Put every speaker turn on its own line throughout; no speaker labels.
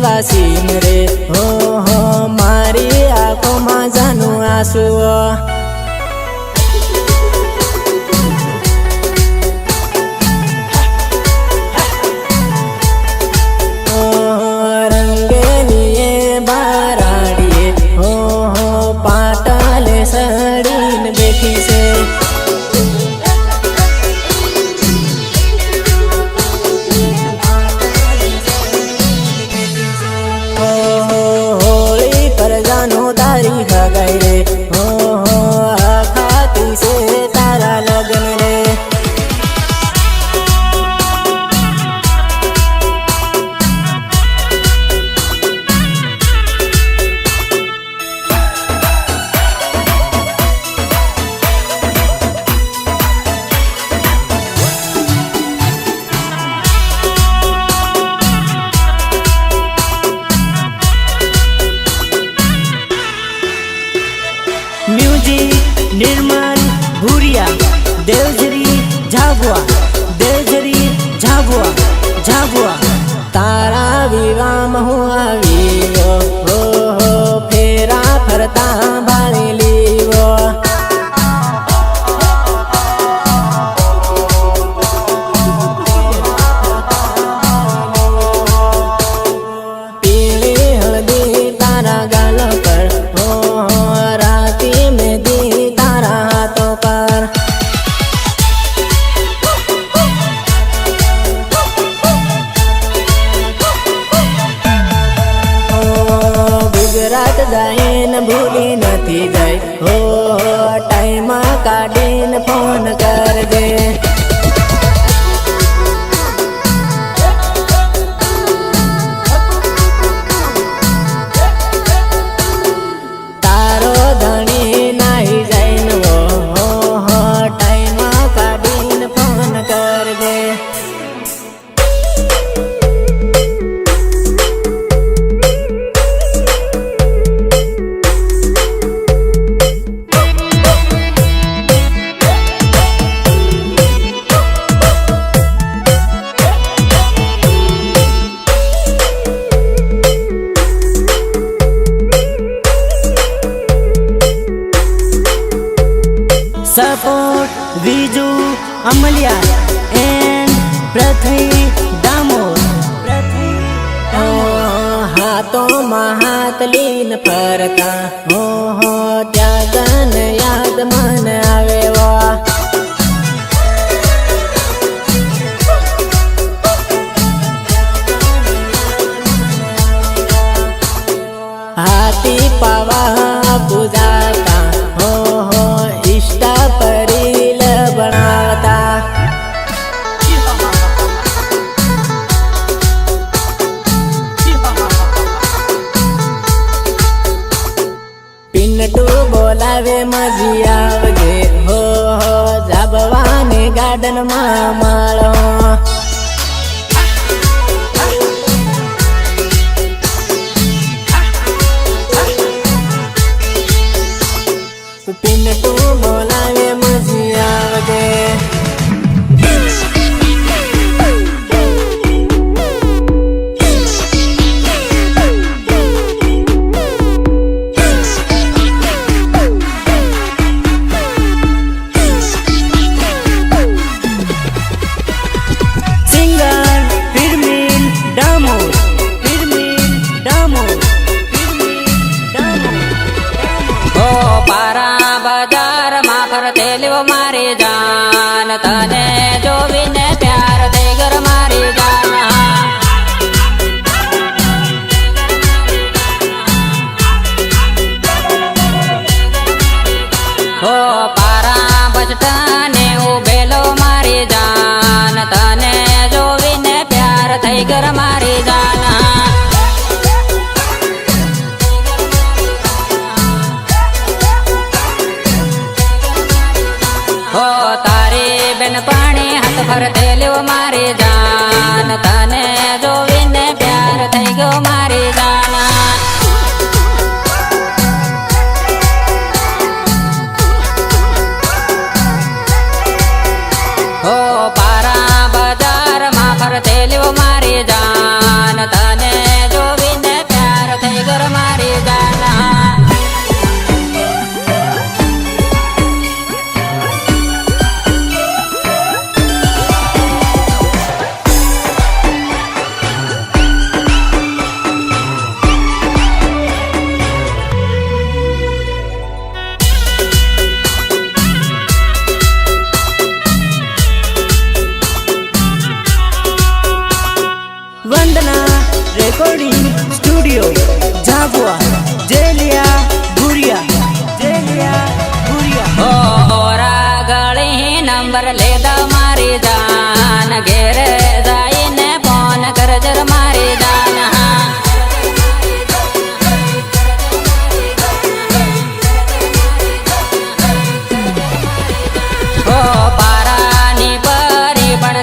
આદિવાસી રે. હો હો મારી
આંખોમાં જાનું આંસુ નો તારી હગાઈ ગુજરાત જાઈને ભૂલી નથી જાય. હો ટાઈમ કાઢીને ફોન કરજે.
મારી જાન તને જોવીને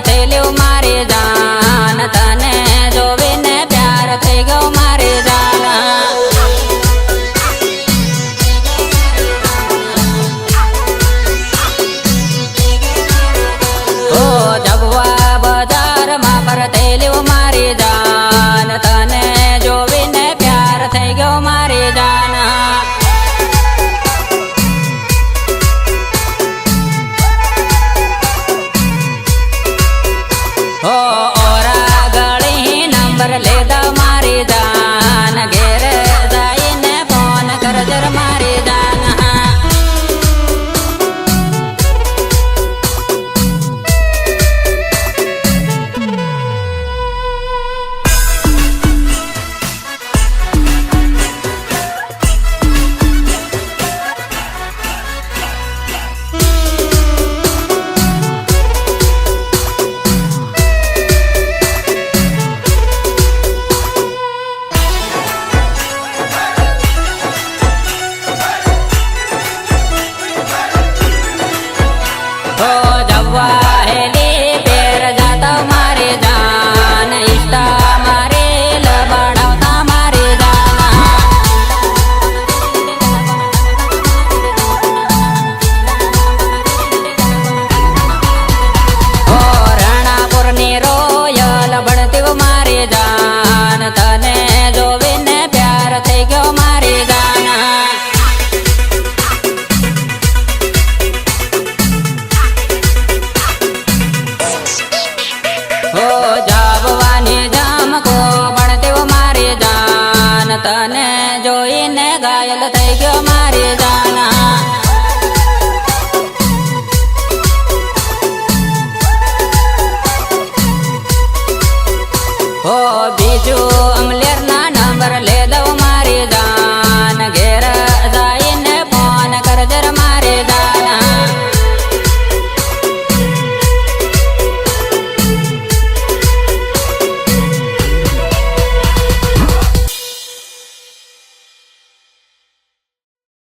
贼流氓。ઓ જવા તને જોઈને ઘાયલ થઈ ગયો મારી